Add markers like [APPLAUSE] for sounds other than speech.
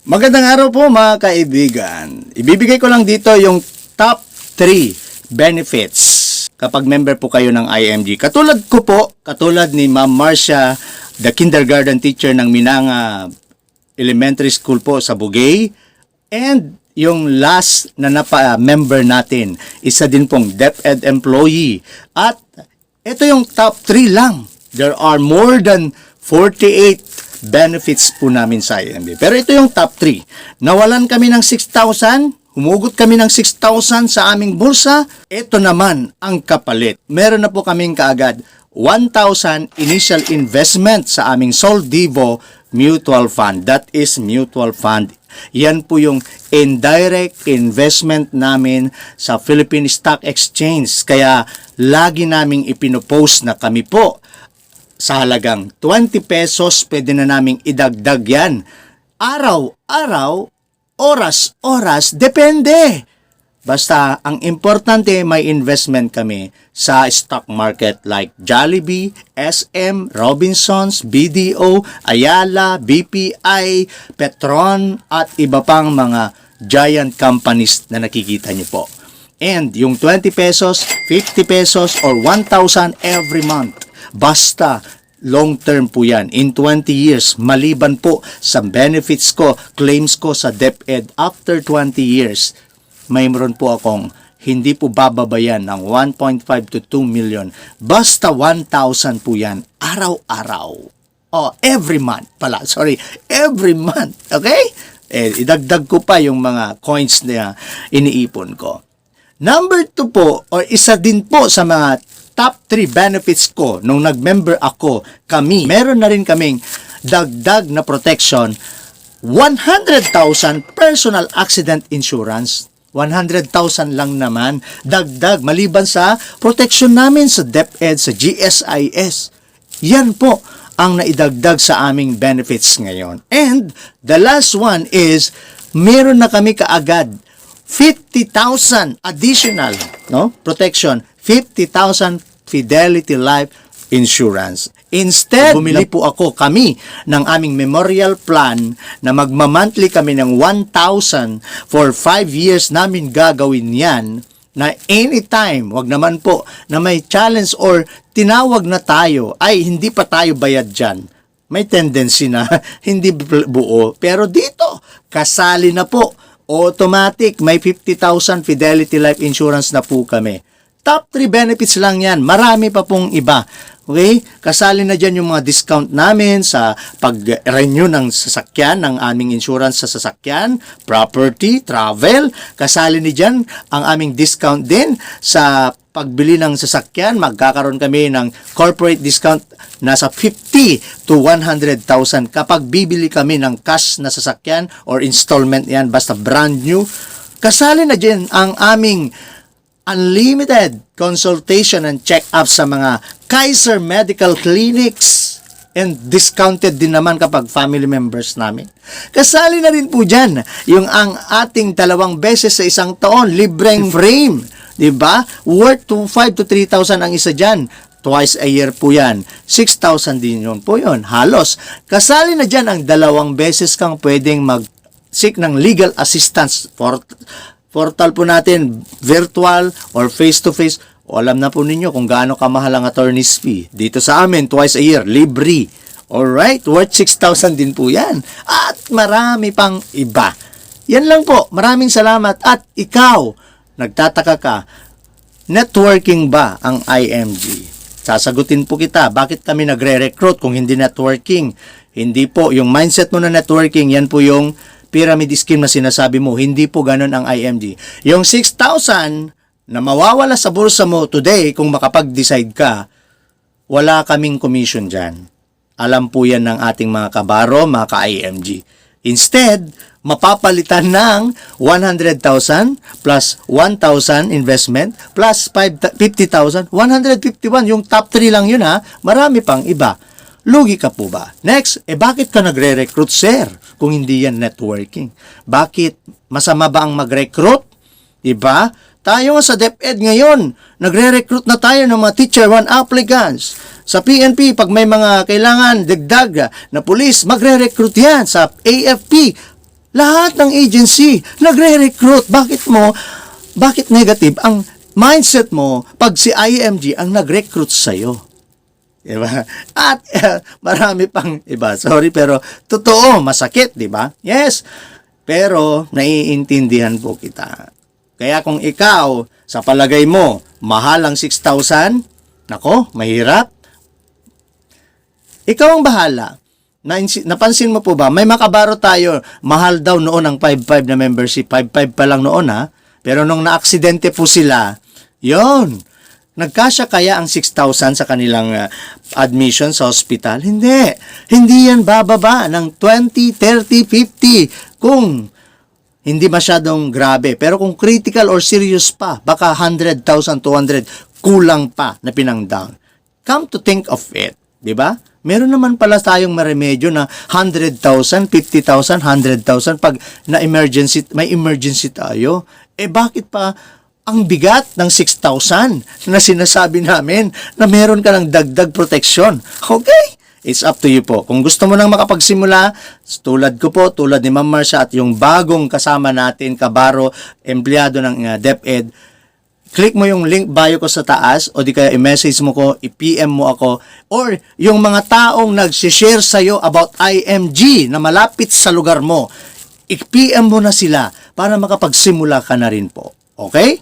Magandang araw po mga kaibigan. Ibibigay ko lang dito yung top 3 benefits kapag member po kayo ng IMG. Katulad ko po, katulad ni Ma'am Marcia, the kindergarten teacher ng Minanga Elementary School po sa Bugay. And yung last na napa-member natin, isa din pong DepEd employee. At ito yung top 3 lang. There are more than 48 benefits po namin sa IMB. Pero ito yung top 3. Nawalan kami ng 6,000, humugot kami ng 6,000 sa aming bulsa. Ito naman ang kapalit. Meron na po kaming kaagad 1,000 initial investment sa aming Soldivo Mutual Fund. That is mutual fund. Yan po yung indirect investment namin sa Philippine Stock Exchange. Kaya lagi naming ipinopost na kami po sa halagang 20 pesos, pwede na naming idagdag yan. Araw-araw, oras-oras, depende. Basta, ang importante, may investment kami sa stock market like Jollibee, SM, Robinsons, BDO, Ayala, BPI, Petron, at iba pang mga giant companies na nakikita niyo po. And yung 20 pesos, 50 pesos, or 1,000 every month. Basta, long term po yan. In 20 years, maliban po sa benefits ko, claims ko sa DepEd after 20 years, mayroon po akong hindi po bababayan ng 1.5 to 2 million. Basta 1,000 po yan, araw-araw. Oh, every month pala. [LAUGHS] Sorry, every month. Okay? Eh, idagdag ko pa yung mga coins na iniipon ko. Number two po, or isa din po sa mga top 3 benefits ko nung nag-member ako, kami, meron na rin kaming dagdag na protection, 100,000 personal accident insurance. 100,000 lang naman, dagdag, maliban sa protection namin sa DepEd, sa GSIS. Yan po ang naidagdag sa aming benefits ngayon. And the last one is, meron na kami kaagad 50,000 additional no protection 50,000 fidelity life insurance instead bumili po ako kami ng aming memorial plan na magmamonthly kami ng 1,000 for 5 years namin gagawin yan na anytime, wag naman po, na may challenge or tinawag na tayo, ay hindi pa tayo bayad dyan may tendency na [LAUGHS] hindi bu- buo. Pero dito, kasali na po. Automatic, may 50,000 Fidelity Life Insurance na po kami. Top 3 benefits lang yan. Marami pa pong iba. Okay? Kasali na dyan yung mga discount namin sa pag-renew ng sasakyan, ng aming insurance sa sasakyan, property, travel. Kasali ni dyan ang aming discount din sa pagbili ng sasakyan, magkakaroon kami ng corporate discount nasa 50 to 100,000 kapag bibili kami ng cash na sasakyan or installment yan, basta brand new. Kasali na dyan ang aming unlimited consultation and check-up sa mga Kaiser Medical Clinics and discounted din naman kapag family members namin. Kasali na rin po dyan yung ang ating dalawang beses sa isang taon, libreng frame. 'di ba? Worth to 5 to 3,000 ang isa diyan. Twice a year po yan. 6,000 din yun po yun. Halos. Kasali na dyan ang dalawang beses kang pwedeng mag-seek ng legal assistance. Port portal po natin, virtual or face-to-face. O alam na po ninyo kung gaano kamahal ang attorney's fee. Dito sa amin, twice a year, libre. Alright, worth 6,000 din po yan. At marami pang iba. Yan lang po. Maraming salamat. At ikaw, nagtataka ka, networking ba ang IMG? Sasagutin po kita, bakit kami nagre-recruit kung hindi networking? Hindi po, yung mindset mo na networking, yan po yung pyramid scheme na sinasabi mo. Hindi po ganun ang IMG. Yung 6,000 na mawawala sa bulsa mo today kung makapag-decide ka, wala kaming commission dyan. Alam po yan ng ating mga kabaro, mga ka-IMG. Instead, mapapalitan ng 100,000 plus 1,000 investment plus 5 50,000, 151. Yung top 3 lang yun ha. Marami pang iba. Lugi po ba? Next, eh bakit ka nagre-recruit, sir? Kung hindi yan networking. Bakit? Masama ba ang mag-recruit? Diba? Tayo nga sa DepEd ngayon, nagre-recruit na tayo ng mga teacher one applicants. Sa PNP, pag may mga kailangan dagdag na pulis, magre-recruit yan. Sa AFP, Lahat ng agency nagre-recruit. Bakit mo, bakit negative ang mindset mo pag si IMG ang nag-recruit sa'yo? Diba? [LAUGHS] At eh, [LAUGHS] marami pang iba. Sorry pero totoo, masakit, 'di ba? Yes. Pero naiintindihan po kita. Kaya kung ikaw sa palagay mo mahal ang 6,000, nako, mahirap. Ikaw ang bahala. Napansin mo po ba, may makabaro tayo, mahal daw noon ang 5-5 na membership, 5-5 pa lang noon ha. Pero nung naaksidente po sila, yon Nagkasya kaya ang 6,000 sa kanilang uh, admission sa hospital? Hindi. Hindi yan bababa ng 20, 30, 50 kung hindi masyadong grabe. Pero kung critical or serious pa, baka 100,000, 200, kulang pa na pinang-down. Come to think of it, di ba? Meron naman pala tayong maremedyo na 100,000, 50,000, 100,000 pag na emergency, may emergency tayo. Eh bakit pa ang bigat ng 6,000 na sinasabi namin na meron ka ng dagdag protection? Okay? It's up to you po. Kung gusto mo nang makapagsimula, tulad ko po, tulad ni Ma'am Marsha at yung bagong kasama natin, kabaro, empleyado ng uh, DepEd, click mo yung link bio ko sa taas o di kaya i-message mo ko, i-PM mo ako or yung mga taong nag-share sa'yo about IMG na malapit sa lugar mo, i-PM mo na sila para makapagsimula ka na rin po. Okay?